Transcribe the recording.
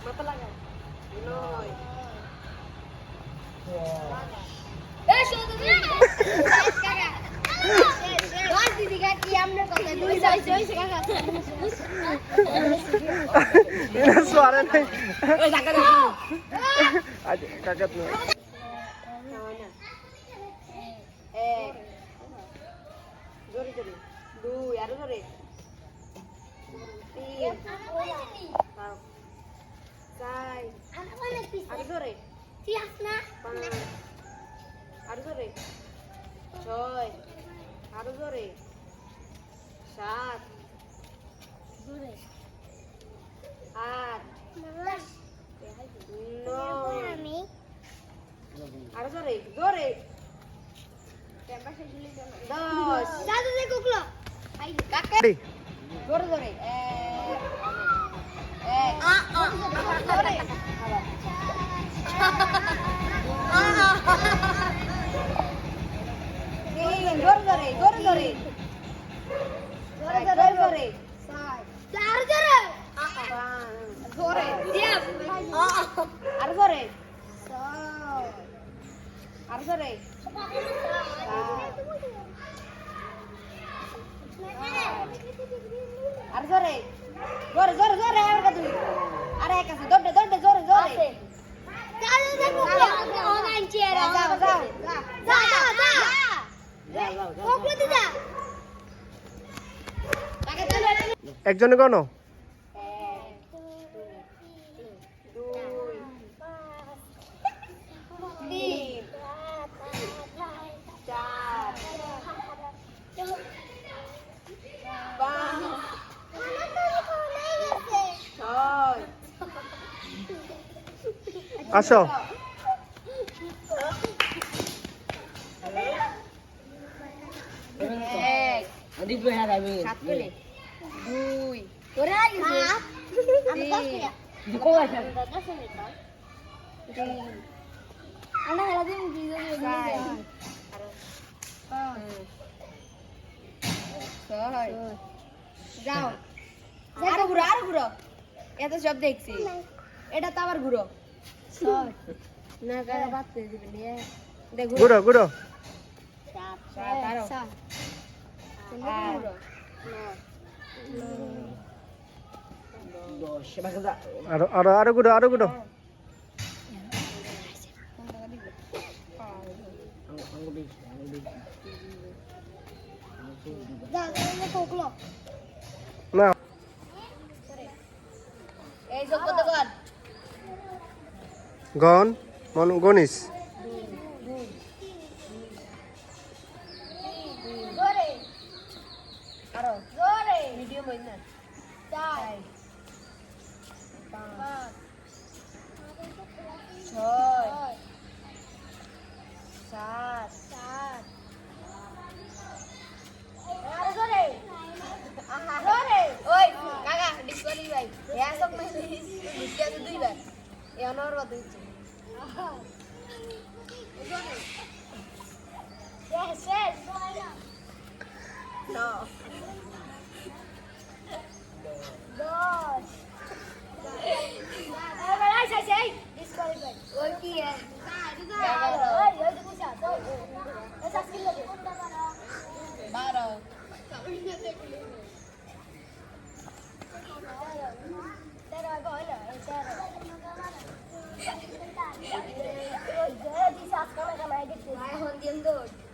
দিয়ে শুনছে আট মাথা লাগায় নয় এটা সোয়ারে নাই আজ কাকা তুমি নয় না এক জোরে জোরে দুই আরও জোরে তিন পাঁচ চার আরও জোরে পাঁচ আরও জোরে ছয় আরও জোরে সাত আট নয় আরও জোরে জোরে দশ রেডি জোরে জোরে এক এক জোরে। আর জোরে। আর জোরে। আর জোরে। জোরে। জোরে জোরে আর কাছে আরে এক আছে। দৌড়ে দৌড়ে জোরে জোরে। যাও যাও যাও। একজনে গণ দুই চার পাঁচ ছয় আসো। এক সাত পেলে দুই তিন ছয় যাও। আরও ঘুরো আরও ঘুরো। এত সব দেখছি। এটা তো আবার ঘুরো। না কারা বাদ করে দিবেন দেখো গুড়ো গুড়ো সাত আরও। আট, আরও আরও আরও গুড়ো আরও গুড়ো। না। গন মন গনিস জোরে আরও জোরে মিডিয়াম হই না চার পাঁচ ছয় সাত সাত আরও জোরে আহা জোরে ওই কাকা ডিসকলি ভাই হ্যাঁ সব মানে ডিসকে আছে দুইবার এ অনর বাদ দিচ্ছে ആദ്യം തോട്ടു